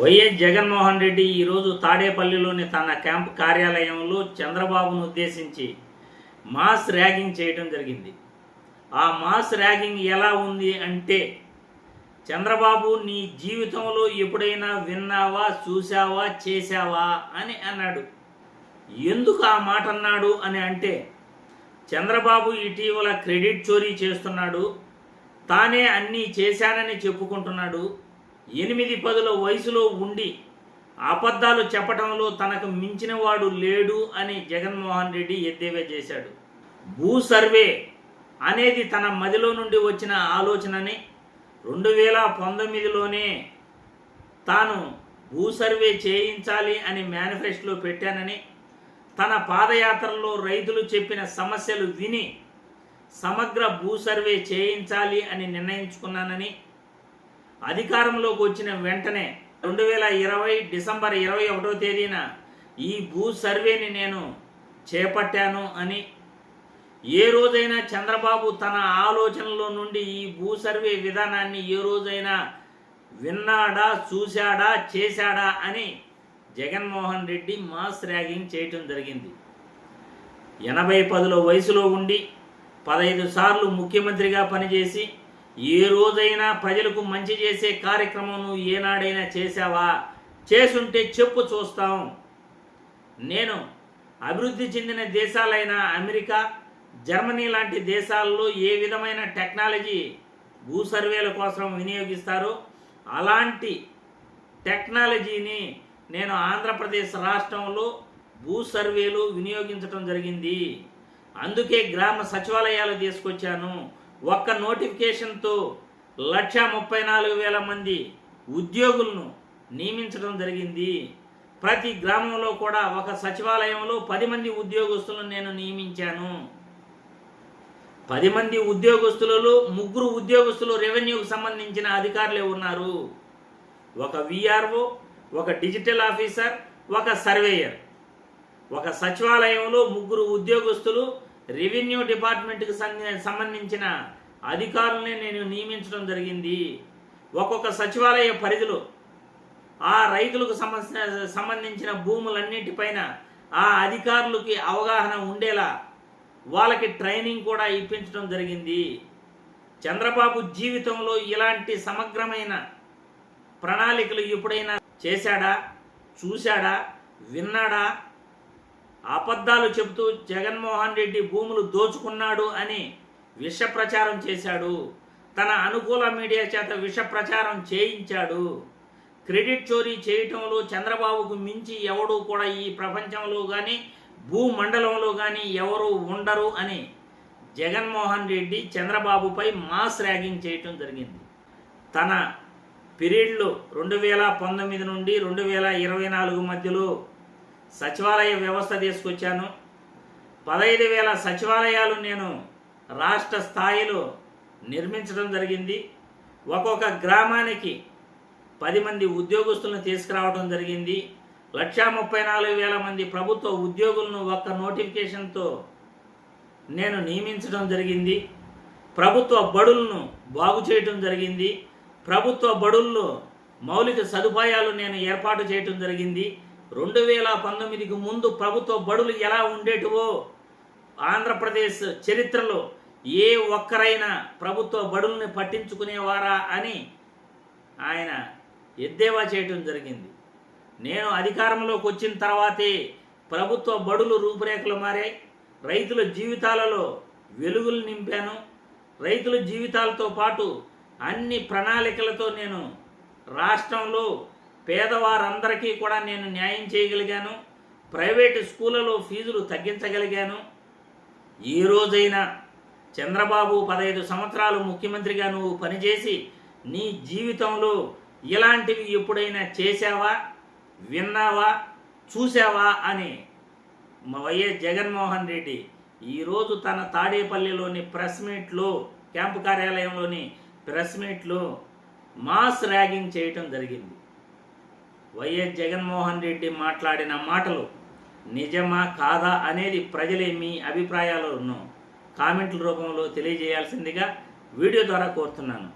YS Jaganmohan Reddy ఈరోజు తాడేపల్లిలోని తన క్యాంప్ కార్యాలయంలో చంద్రబాబును ఉద్దేశించి మాస్ ర్యాగింగ్ చేయడం జరిగింది. ఆ మాస్ ర్యాగింగ్ ఎలా ఉంది అంటే చంద్రబాబు నీ జీవితంలో ఎప్పుడైనా విన్నావా చూసావా చేశావా? అని అన్నాడు. ఎందుకు ఆ మాట అన్నాడు? అని అంటే చంద్రబాబు ఇటీవల క్రెడిట్ చోరీ చేస్తున్నాడు. తానే అన్నీ చేశానని చెప్పుకుంటున్నాడు. ఎనిమిది పదుల వయసులో ఉండి అబద్ధాలు చెప్పడంలో తనకు మించిన వాడు లేడు అని జగన్మోహన్ రెడ్డి ఎద్దేవా చేశాడు. భూ సర్వే అనేది తన మదిలో నుండి వచ్చిన ఆలోచనని. రెండు వేల పంతొమ్మిదిలోనే తాను భూ సర్వే చేయించాలి అని మేనిఫెస్టోలో పెట్టానని తన పాదయాత్రలో రైతులు చెప్పిన సమస్యలు విని సమగ్ర భూ సర్వే చేయించాలి అని నిర్ణయించుకున్నానని అధికారంలోకి వచ్చిన వెంటనే రెండు వేల ఇరవై డిసెంబర్ ఇరవై ఒకటో తేదీన ఈ భూ సర్వేని నేను చేపట్టాను అని ఏ రోజైనా చంద్రబాబు తన ఆలోచనలో నుండి ఈ భూ సర్వే విధానాన్ని ఏ రోజైనా విన్నాడా చూశాడా చేశాడా అని జగన్మోహన్ రెడ్డి మాస్ ర్యాగింగ్ చేయటం జరిగింది. ఎనభై పదుల వయసులో ఉండి పదహైదు సార్లు ముఖ్యమంత్రిగా పనిచేసి ఏ రోజైనా ప్రజలకు మంచి చేసే కార్యక్రమం నువ్వు ఏనాడైనా చేశావా? చేసుంటే చెప్పు చూస్తాం. నేను అభివృద్ధి చెందిన దేశాలైన అమెరికా జర్మనీ లాంటి దేశాల్లో ఏ విధమైన టెక్నాలజీ భూ సర్వేల కోసం వినియోగిస్తారో అలాంటి టెక్నాలజీని నేను ఆంధ్రప్రదేశ్ రాష్ట్రంలో భూ సర్వేలు వినియోగించడం జరిగింది. అందుకే గ్రామ సచివాలయాలు తీసుకొచ్చాను. ఒక్క నోటిఫికేషన్తో లక్ష ముప్పై నాలుగు వేల మంది ఉద్యోగులను నియమించడం జరిగింది. ప్రతి గ్రామంలో కూడా ఒక సచివాలయంలో పది మంది ఉద్యోగస్తులను నేను నియమించాను. పది మంది ఉద్యోగస్తులలో ముగ్గురు ఉద్యోగస్తులు రెవెన్యూకి సంబంధించిన అధికారులే ఉన్నారు. ఒక విఆర్ఓ ఒక డిజిటల్ ఆఫీసర్ ఒక సర్వేయర్. ఒక సచివాలయంలో ముగ్గురు ఉద్యోగస్తులు రెవెన్యూ డిపార్ట్మెంట్కి సంబంధించిన అధికారులని నేను నియమించడం జరిగింది. ఒక్కొక్క సచివాలయ పరిధిలో ఆ రైతులకు సంబంధించిన భూములన్నిటిపైన ఆ అధికారులకి అవగాహన ఉండేలా వాళ్ళకి ట్రైనింగ్ కూడా ఇప్పించడం జరిగింది. చంద్రబాబు జీవితంలో ఇలాంటి సమగ్రమైన ప్రణాళికలు ఎప్పుడైనా చేశాడా? చూశాడా? విన్నాడా? అబద్ధాలు చెబుతూ జగన్మోహన్ రెడ్డి భూములు దోచుకున్నాడు అని విష ప్రచారం చేశాడు. తన అనుకూల మీడియా చేత విష ప్రచారం చేయించాడు. క్రెడిట్ చోరీ చేయటంలో చంద్రబాబుకు మించి ఎవడు కూడా ఈ ప్రపంచంలో కానీ భూమండలంలో కానీ ఎవరు ఉండరు అని జగన్మోహన్ రెడ్డి చంద్రబాబుపై మాస్ ర్యాగింగ్ చేయటం జరిగింది. తన పీరియడ్లో రెండు వేల పంతొమ్మిది నుండి రెండు వేల ఇరవై నాలుగు మధ్యలో సచివాలయ వ్యవస్థ తీసుకొచ్చాను. పదహైదు వేల సచివాలయాలు నేను రాష్ట్ర స్థాయిలో నిర్మించడం జరిగింది. ఒక్కొక్క గ్రామానికి పది మంది ఉద్యోగస్తులను తీసుకురావడం జరిగింది. లక్షా ముప్పై నాలుగు వేల మంది ప్రభుత్వ ఉద్యోగులను ఒక్క నోటిఫికేషన్తో నేను నియమించడం జరిగింది. ప్రభుత్వ బడులను బాగు చేయటం జరిగింది. ప్రభుత్వ బడుల్లో మౌలిక సదుపాయాలు నేను ఏర్పాటు చేయటం జరిగింది. రెండు వేల పంతొమ్మిదికి ముందు ప్రభుత్వ బడులు ఎలా ఉండేటివో ఆంధ్రప్రదేశ్ చరిత్రలో ఏ ఒక్కరైనా ప్రభుత్వ బడుల్ని పట్టించుకునేవారా అని ఆయన ఎద్దేవా చేయటం జరిగింది. నేను అధికారంలోకి వచ్చిన తర్వాతే ప్రభుత్వ బడులు రూపురేఖలు మారాయి. రైతుల జీవితాలలో వెలుగులు నింపాను. రైతుల జీవితాలతో పాటు అన్ని ప్రణాళికలతో నేను రాష్ట్రంలో పేదవారందరికీ కూడా నేను న్యాయం చేయగలిగాను. ప్రైవేటు స్కూళ్ళలో ఫీజులు తగ్గించగలిగాను. ఈ రోజైనా చంద్రబాబు పదహైదు సంవత్సరాలు ముఖ్యమంత్రిగా నువ్వు పనిచేసి నీ జీవితంలో ఇలాంటివి ఎప్పుడైనా చేశావా? విన్నావా? చూసావా అని మా వైఎస్ జగన్మోహన్ రెడ్డి ఈరోజు తన తాడేపల్లిలోని ప్రెస్ మీట్లో క్యాంపు కార్యాలయంలోని ప్రెస్ మీట్లో మాస్ ర్యాగింగ్ చేయటం జరిగింది. వైఎస్ జగన్మోహన్ రెడ్డి మాట్లాడిన మాటలు నిజమా కాదా అనేది ప్రజలే మీ అభిప్రాయాలను కామెంట్ల రూపంలో తెలియజేయాల్సిందిగా వీడియో ద్వారా కోరుతున్నాను.